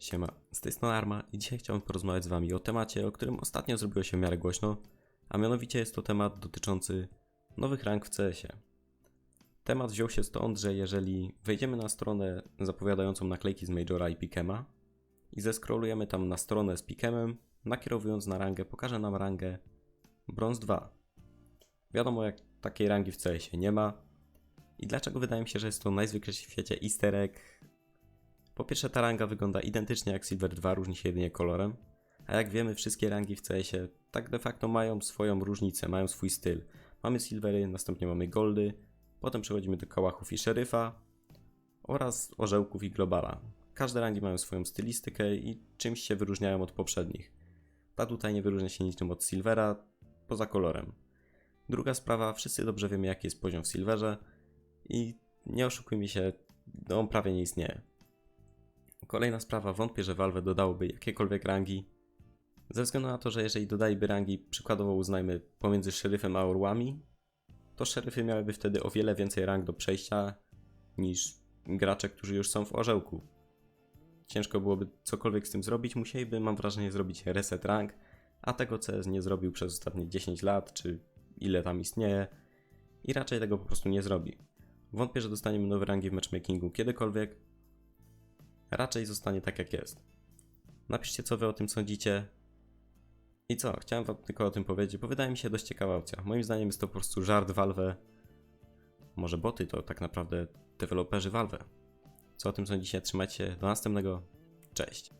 Siema, z tej strony Arma i dzisiaj chciałbym porozmawiać z wami o temacie, o którym ostatnio zrobiło się w miarę głośno, a mianowicie jest to temat dotyczący nowych rank w CS-ie. Temat wziął się stąd, że jeżeli wejdziemy na stronę zapowiadającą naklejki z Majora i Pikema i zeskrolujemy tam na stronę z Pikemem, nakierowując na rangę, pokaże nam rangę Bronze 2. Wiadomo, jak takiej rangi w CS-ie nie ma. I dlaczego wydaje mi się, że jest to najzwyklejszy w świecie easter egg, po pierwsze, ta ranga wygląda identycznie jak Silver 2, różni się jedynie kolorem. A jak wiemy, wszystkie rangi w CS-ie tak de facto mają swoją różnicę, mają swój styl. Mamy Silvery, następnie mamy Goldy, potem przechodzimy do Kałachów i Szeryfa oraz Orzełków i Globala. Każde rangi mają swoją stylistykę i czymś się wyróżniają od poprzednich. Ta tutaj nie wyróżnia się niczym od Silvera, poza kolorem. Druga sprawa, wszyscy dobrze wiemy jaki jest poziom w Silverze i nie oszukujmy się, on prawie nie istnieje. Kolejna sprawa, wątpię, że Valve dodałoby jakiekolwiek rangi. Ze względu na to, że jeżeli dodaliby rangi, przykładowo uznajmy pomiędzy szeryfem a orłami, to szeryfy miałyby wtedy o wiele więcej rank do przejścia niż gracze, którzy już są w orzełku. Ciężko byłoby cokolwiek z tym zrobić, musieliby, mam wrażenie, zrobić reset rank, a tego CS nie zrobił przez ostatnie 10 lat, czy ile tam istnieje, i raczej tego po prostu nie zrobi. Wątpię, że dostaniemy nowe rangi w matchmakingu kiedykolwiek, raczej zostanie tak jak jest. Napiszcie, co wy o tym sądzicie. I co, chciałem wam tylko o tym powiedzieć, bo wydaje mi się dość ciekawa opcja. Moim zdaniem jest to po prostu żart Valve. Może boty to tak naprawdę deweloperzy Valve. Co o tym sądzicie? Trzymajcie się, do następnego. Cześć.